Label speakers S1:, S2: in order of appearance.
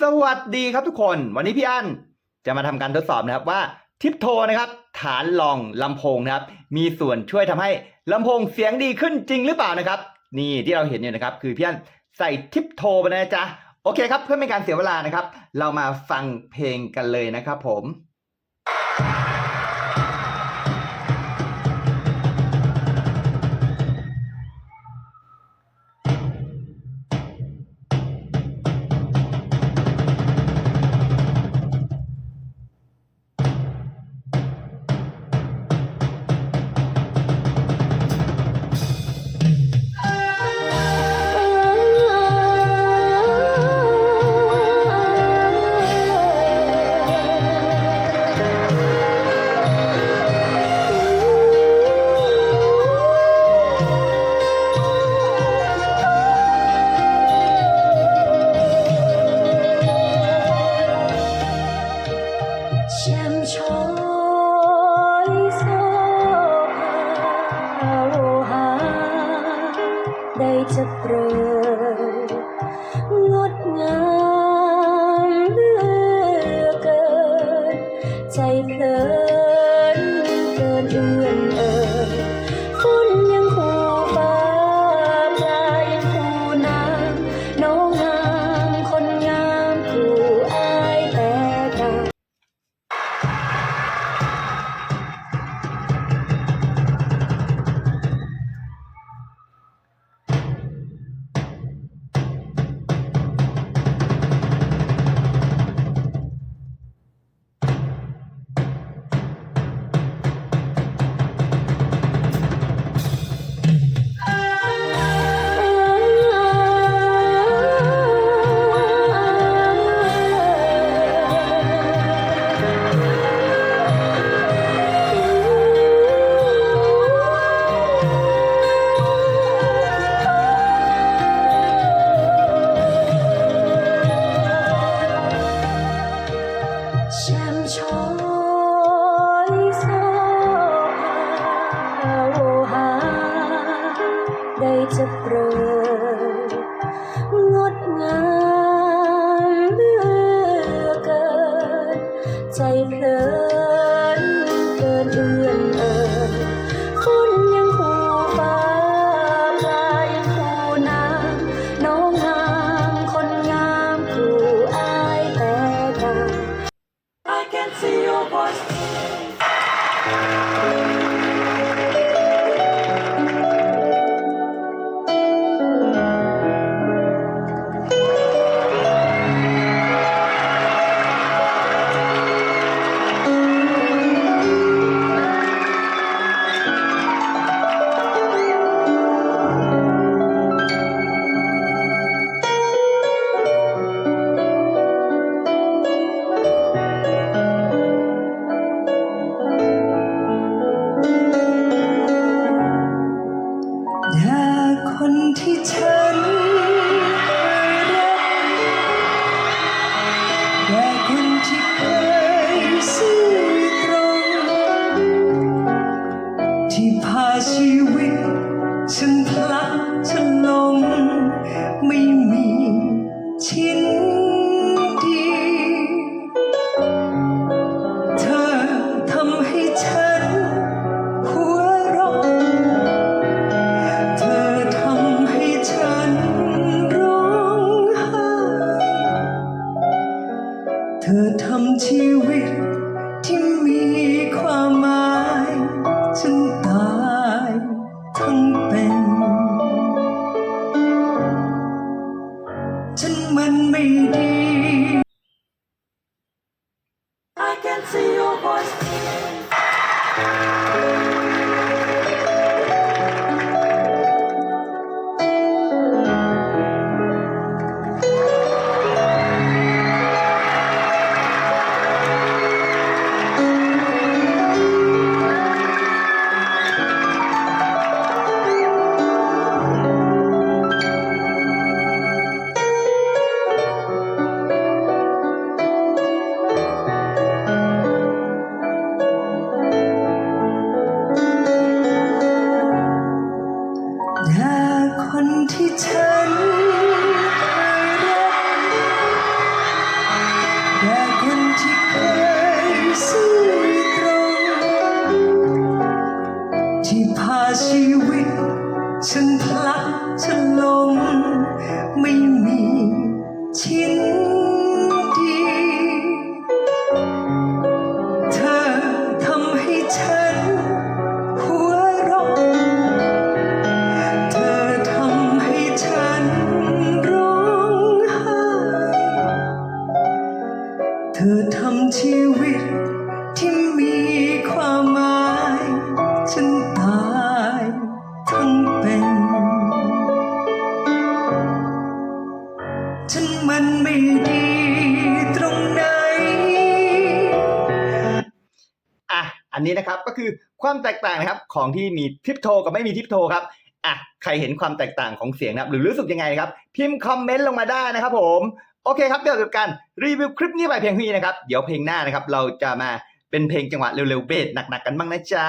S1: สวัสดีครับทุกคน วันนี้พี่อั้นจะมาทำการทดสอบนะครับว่าทิปโทนะครับ ฐานรองลำโพงนะครับ มีส่วนช่วยทำให้ลำโพงเสียงดีขึ้นจริงหรือเปล่านะครับ นี่ที่เราเห็นอยู่นะครับ คือพี่อั้นใส่ทิปโทไปนะจ๊ะโอเคครับเพื่อไม่การเสียเวลานะครับ เรามาฟังเพลงกันเลยนะครับผม
S2: ได้จะเปรด ได้จะเปรยงดงามเลือเกิน ใจเพลิ
S3: ชีวิต ฉันพลัดฉันลงไม่มีชิ้นดี เธอทำให้ฉันหัวเราะเธอทำให้ฉันร้องไห้เธอทำชีวิตที่มีความ ฉัน พลัดฉันลงไม่มีชิ้นดี เธอทำให้ฉันหัวเรอะเธอทำให้ฉันร้องไห้เธอทำชีวิตที่มี ดีตรงไหน
S1: อะ อันนี้นะครับก็คือความแตกต่างนะครับของที่มีทิปโทกับไม่มีทิปโทครับ อะ ใครเห็นความแตกต่างของเสียงนะครับ หรือรู้สึกยังไงครับ พิมพ์คอมเมนต์ลงมาได้นะครับผม โอเคครับ เดี๋ยวกับการรีวิวคลิปนี้ไปเพียงเท่านี้นะครับ เดี๋ยวเพลงหน้านะครับ เราจะมาเป็นเพลงจังหวะเร็วๆเบสหนักๆกันบ้างนะจ๊ะ